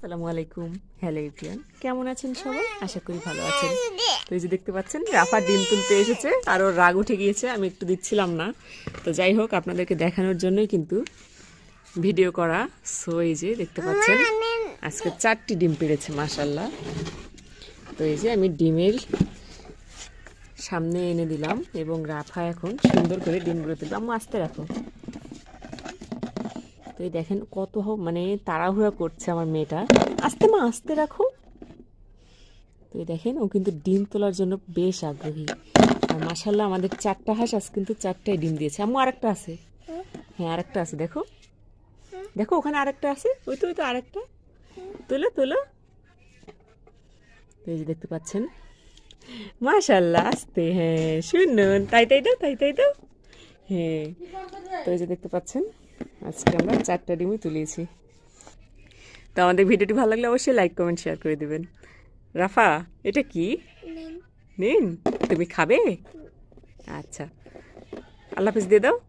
আসসালামু আলাইকুম। Hello everyone কেমন আছেন সবাই? আশা করি ভালো আছেন। তো এই যে দেখতে পাচ্ছেন, রাফা ডিম তুলতে এসেছে। আর ওর রাগ উঠে গিয়েছে, আমি একটু দিচ্ছিলাম না। তো যাই হোক, আপনাদেরকে দেখানোর জন্যই কিন্তু ভিডিও করা। সো এই যে দেখতে পাচ্ছেন, আজকে চারটি ডিম পেড়েছে মাসাল্লাহ তো এই যে আমি ডিমের সামনে এনে দিলাম এবং রাফা এখন সুন্দর করে ডিমগুলো তুলবে। আম্মু, আস্তে রাখো। তো এই দেখেন কত মানে তাড়াহুড়া করছে আমার মেয়েটা। আস্তে মা, আস্তে রাখো। তো এই দেখেন, ও কিন্তু ডিম তোলার জন্য বেশ আগ্রহী। আর মাসাল্লাহ আমাদের চারটা হাঁস আজ কিন্তু চারটায় ডিম দিয়েছে। আমার আরেকটা আছে? হ্যাঁ আরেকটা আছে, দেখো। দেখো, ওখানে আরেকটা আছে? ওই তো ওই তো আরেকটা। তোলো তোলো। এই যে দেখতে পাচ্ছেন। মাশাল্লাহ আস্তে হ্যাঁ শুনুন। তাই তাই দাও, তাই তাই দাও। হ্যাঁ। তো এই যে দেখতে পাচ্ছেন। আজকে আমরা চারটা ডিমই তুলিয়েছি। তো আমাদের ভিডিওটি ভালো লাগলে অবশ্যই লাইক কমেন্ট শেয়ার করে দেবেন। রাফা এটা কি? নিন তুমি খাবে? আচ্ছা। আল্লাহ হাফিজ দিয়ে দাও।